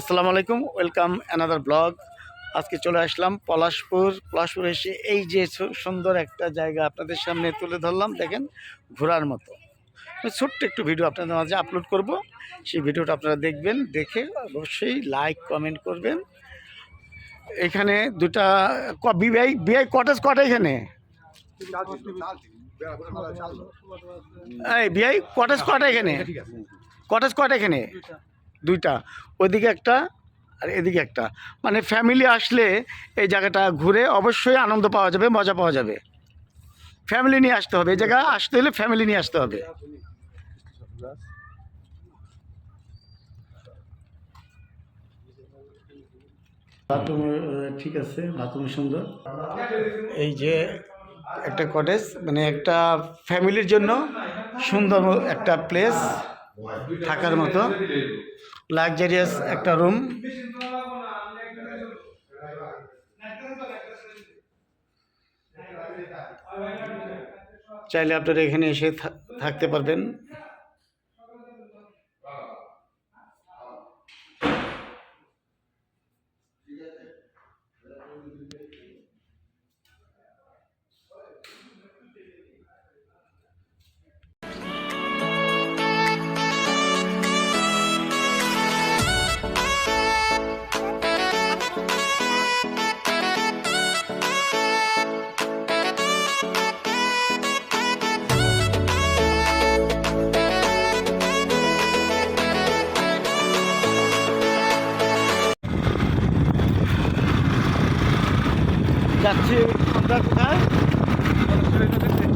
আসসালামু আলাইকুম, welcome another blog আজকে চলে আসলাম পলাশপুর। পলাশপুর এসে এই যে সুন্দর একটা জায়গা আপনাদের সামনে তুলে ধরলাম, দেখেন, ঘোরার মতো। ছোট্ট একটু ভিডিও আপনাদের মাঝে আপলোড করব। সেই ভিডিওটা আপনারা দেখবেন, দেখে অবশ্যই লাইক কমেন্ট করবেন। এখানে দুটা বিআই বিআই কটেজ কটা এখানে? এই বিআই কটেজ কটা এখানে? কটেজ কটা এখানে? দুইটা ওইদিকে একটা আর এদিকে একটা। মানে ফ্যামিলি আসলে এই জায়গাটা ঘুরে অবশ্যই আনন্দ পাওয়া যাবে মজা পাওয়া যাবে। ফ্যামিলি নিয়ে আসতে হবে এই জায়গা আসতে হলে ফ্যামিলি নিয়ে আসতে হবে। বাথরুম ঠিক আছে বাথরুম সুন্দর। এই যে একটা কটেজ মানে একটা ফ্যামিলির জন্য সুন্দর একটা প্লেস থাকার মতো। লাক্সারিয়াস একটা রুম চাইলে আপনারা এখানে এসে থাকতে পারবেন। যাচ্ছি আমরা কোথায়?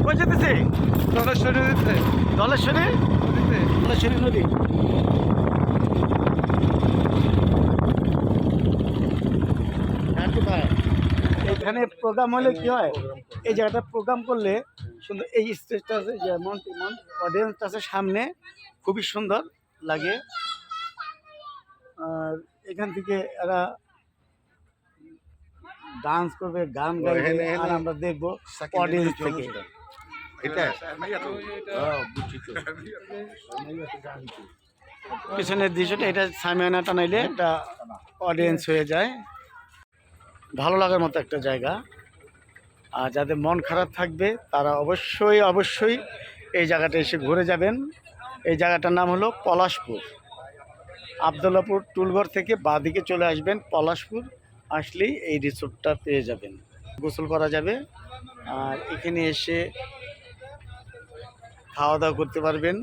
কই যেতেছি? দলেশ্বরী দলেশ্বরী নদী। আর কোথায়? এখানে প্রোগ্রাম হলে কি হয়? এই জায়গাটা প্রোগ্রাম করলে সুন্দর, এই স্টেজটা আছে যেমন তেমন অডিয়েন্স আছে সামনে, খুবই সুন্দর লাগে। আর এখান থেকে এরা ডান্স করবে গান গাইবে আর আমরা দেখব অডিয়েন্স থেকে। এটা? পিছনের দৃশ্যটা এটা সামিয়ানা টানাইলে একটা অডিয়েন্স হয়ে যায়। ভালো লাগার মতো একটা জায়গা। আর যাদের মন খারাপ থাকবে তারা অবশ্যই অবশ্যই এই জায়গাটা এসে ঘুরে যাবেন। এই জায়গাটার নাম হলো পলাশপুর। আবদুল্লাপুর টুলঘর থেকে বাঁদিকে চলে আসবেন পলাশপুর। আসলেই এই রিসোর্টটা পেয়ে যাবেন। গোসল করা যাবে। আর এখানে এসে খাওয়া দাওয়া করতে পারবেন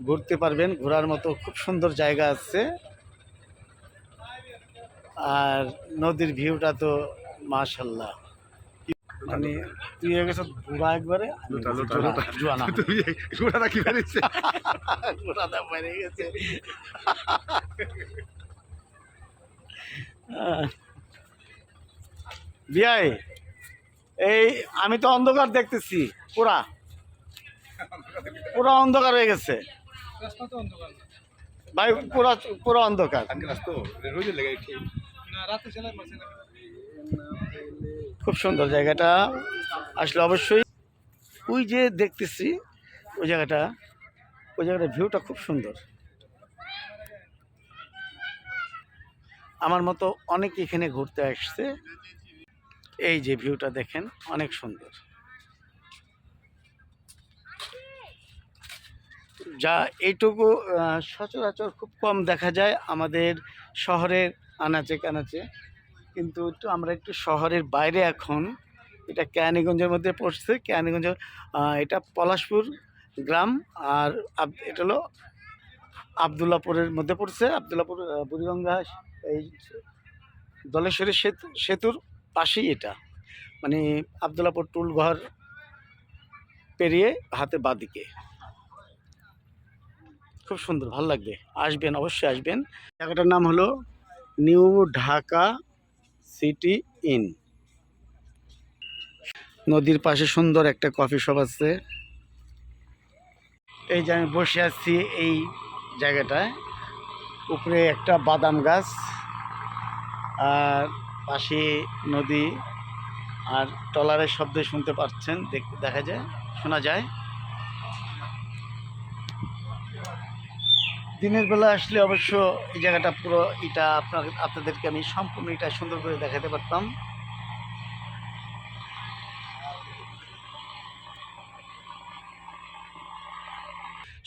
ঘুরতে পারবেন ঘোরার মতো খুব সুন্দর জায়গা আছে। আর নদীর ভিউটা তো মাশাল্লাহ মানে তুই হয়ে গেছ বুড়া একবারে জোয়ান- কি বেড়ে গেছে। বিয়াই এই আমি তো অন্ধকার দেখতেছি, পুরা। পুরা অন্ধকার হয়ে গেছে। ভাই, পুরা, পুরো অন্ধকার। খুব সুন্দর জায়গাটা। আসলে অবশ্যই ওই যে দেখতেছি, ওই জায়গাটা, ওই জায়গাটার ভিউটা খুব সুন্দর। আমার মতো অনেক এখানে ঘুরতে আসছে। এই যে ভিউটা দেখেন অনেক সুন্দর। যা এইটুকু সচরাচর খুব কম দেখা যায় আমাদের শহরের আনাচে কানাচে। কিন্তু একটু আমরা একটু শহরের বাইরে এখন এটা কেরানীগঞ্জের মধ্যে পড়ছে। কেরানীগঞ্জ আহ, এটা পলাশপুর গ্রাম আর এটা হলো আবদুল্লাপুরের মধ্যে পড়ছে, আবদুল্লাপুর বুড়িগঙ্গা, এই দলেশ্বরী সেতু, সেতুর পাশেই এটা। মানে আবদুল্লাপুর টুলঘর পেরিয়ে হাতে বাদিকে। খুব সুন্দর, ভালো লাগবে। আসবেন, অবশ্যই আসবেন। জায়গাটার নাম হলো নিউ ঢাকা সিটি ইন। নদীর পাশে সুন্দর একটা কফি শপ আছে। এই যে আমি বসে আছি, এই জায়গাটায়। উপরে একটা বাদাম গাছ, আর পাশে নদী, আর ট্রলারের শব্দ শুনতে পাচ্ছেন, দেখ- দেখা যায়, শোনা যায়। দিনের বেলা আসলে অবশ্য এই জায়গাটা পুরো এটা আপনার, আপনাদেরকে আমি সম্পূর্ণ এটা সুন্দর করে দেখাতে পারতাম।